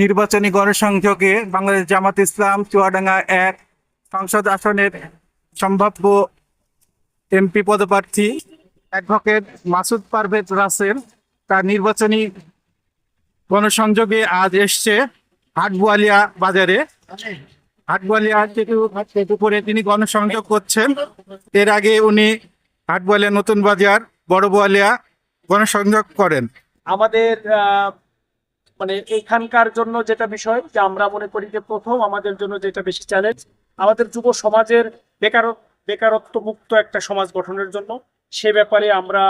নির্বাচনী গণসংযোগে বাংলাদেশ জামাত ইসলাম, চুয়াডাঙ্গা এক, সংসদ আসনের সম্ভাব্য এমপি পদপ্রার্থী অ্যাডভোকেট মাসুদ পারভেজ রাসেল তার নির্বাচনী গণসংযোগে আজ এসছে হাটবোয়ালিয়া বাজারে। হাটবোয়ালিয়া কেটু তিনি গণসংযোগ করছেন। এর আগে উনি হাটবোয়ালিয়া নতুন বাজার বড় বোয়ালিয়া গণসংযোগ করেন। আমাদের মানে এখানকার জন্য যেটা বিষয়, যে আমরা মনে করি যে প্রথম আমাদের জন্য যেটা বেশি চ্যালেঞ্জ আমাদের যুব সমাজের বেকার বেকারত্ব মুক্ত একটা সমাজ গঠনের জন্য। সে ব্যাপারে আমরা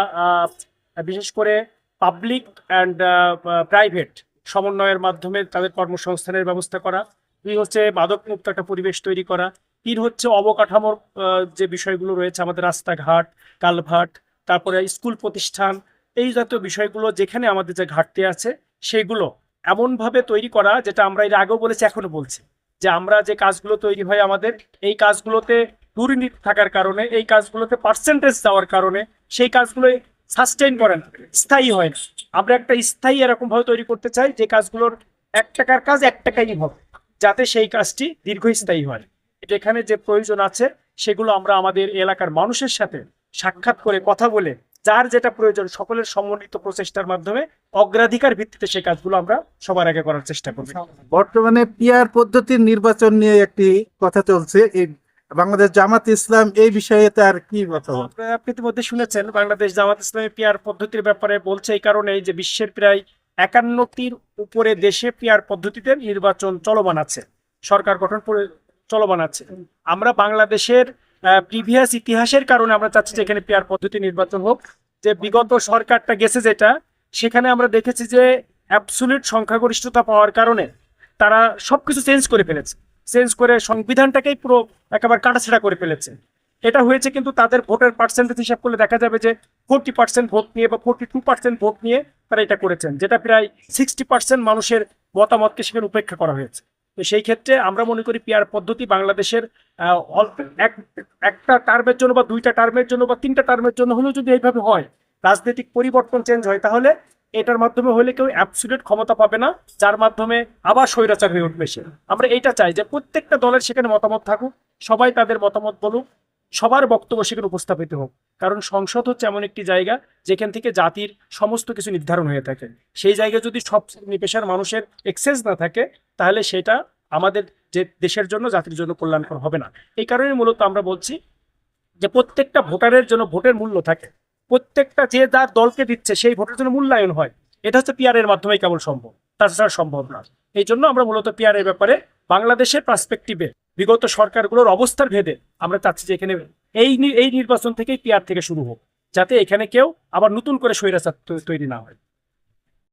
বিশেষ করে পাবলিক অ্যান্ড প্রাইভেট সমন্বয়ের মাধ্যমে তাদের কর্মসংস্থানের ব্যবস্থা করা, দুই হচ্ছে মাদক মুক্ত একটা পরিবেশ তৈরি করা, তিন হচ্ছে অবকাঠামোর যে বিষয়গুলো রয়েছে আমাদের রাস্তাঘাট, কালভার্ট, তারপরে স্কুল প্রতিষ্ঠান, এই জাতীয় বিষয়গুলো যেখানে আমাদের যে ঘাটতি আছে সেগুলো এমনভাবে তৈরি করা যেটা আমরা এর আগেও বলেছি এখনও বলছি। যে আমরা যে কাজগুলো তৈরি হয় আমাদের, এই কাজগুলোতে দুর্নীতি থাকার কারণে, এই কাজগুলোতে পার্সেন্টেজ দেওয়ার কারণে সেই কাজগুলো সাস্টেইন করে না, স্থায়ী হয় না। আমরা একটা স্থায়ী এরকম ভাবে তৈরি করতে চাই যে কাজগুলোর এক টাকার কাজ এক টাকাই হবে, যাতে সেই কাজটি দীর্ঘস্থায়ী হয়। এখানে যে প্রয়োজন আছে, সেগুলো আমরা আমাদের এলাকার মানুষের সাথে সাক্ষাৎ করে কথা বলে যার যেটা প্রয়োজন সকলের সমন্বিত প্রচেষ্টার মাধ্যমে অগ্রাধিকার ভিত্তিতে সেই কাজগুলো আমরা সবার আগে করার চেষ্টা করব বর্তমানে পিয়ার পদ্ধতির নির্বাচন নিয়ে একটি কথা চলছে। এই বাংলাদেশ জামাত ইসলাম এই বিষয়ে তার কি আপনারা আপনি ইতিমধ্যে শুনেছেন বাংলাদেশ জামাত ইসলামী পিয়ার পদ্ধতির ব্যাপারে বলছে এই কারণেই যে বিশ্বের প্রায় একান্নটির উপরে দেশে পিয়ার পদ্ধতিতে নির্বাচন চলমান আছে। সরকার গঠন চলমান আছে। আমরা বাংলাদেশের প্রিভিয়াস ইতিহাসের কারণে আমরা চাচ্ছি যে এখানে পেয়ার পদ্ধতি নির্বাচন হোক। যে বিগত সরকারটা গেছে যেটা, সেখানে আমরা দেখেছি যে অ্যাবসুলিট সংখ্যাগরিষ্ঠতা পাওয়ার কারণে তারা সবকিছু চেঞ্জ করে ফেলেছে। চেঞ্জ করে সংবিধানটাকেই পুরো একেবারে কাটাছেড়া করে ফেলেছে। এটা হয়েছে কিন্তু তাদের ভোটের পার্সেন্টেজ হিসাব করলে দেখা যাবে যে ফোরটি পার্সেন্ট ভোট নিয়ে বা ফোরটি টু পার্সেন্ট ভোট নিয়ে তারা এটা করেছেন, যেটা প্রায় সিক্সটি পার্সেন্ট মানুষের মতামতকে সেখানে উপেক্ষা করা হয়েছে। তো সেই ক্ষেত্রে আমরা মনে করি পিয়ার পদ্ধতি বাংলাদেশের অল্প এক- একটা টার্মের জন্য বা দুইটা টার্মের জন্য বা তিনটা টার্মের জন্য হলেও যদি এইভাবে হয়, রাজনৈতিক পরিবর্তন চেঞ্জ হয়, তাহলে এটার মাধ্যমে হলে কেউ অ্যাবসুলেট ক্ষমতা পাবে না, যার মাধ্যমে আবার স্বৈরাচার হয়ে উঠবে সে। আমরা এইটা চাই যে প্রত্যেকটা দলের সেখানে মতামত থাকুক, সবাই তাদের মতামত বলুক, সবার বক্তব্য সেখানে উপস্থাপিত হোক। কারণ সংসদ হচ্ছে এমন একটি জায়গা যেখান থেকে জাতির সমস্ত কিছু নির্ধারণ হয়ে থাকে। সেই জায়গায় যদি সব পেশার মানুষের এক্সেস না থাকে, তাহলে সেটা আমাদের যে দেশের জন্য, জাতির জন্য কল্যাণকর হবে না। এই কারণে মূলত আমরা বলছি যে প্রত্যেকটা ভোটারের জন্য ভোটের মূল্য থাকে। প্রত্যেকটা যে যার দলকে দিচ্ছে, সেই ভোটের জন্য মূল্যায়ন হয়। এটা হচ্ছে পিয়ারের মাধ্যমেই কেবল সম্ভব, তাছাড়া সম্ভব না। এই জন্য আমরা মূলত পিয়ারের ব্যাপারে বাংলাদেশের পার্সপেক্টিভে বিগত সরকারগুলোর অবস্থার ভেদে আমরা চাচ্ছি যে এখানে এই এই নির্বাচন থেকেই পিয়ার থেকে শুরু হোক, যাতে এখানে কেউ আবার নতুন করে স্বৈরাচার তৈরি না হয়।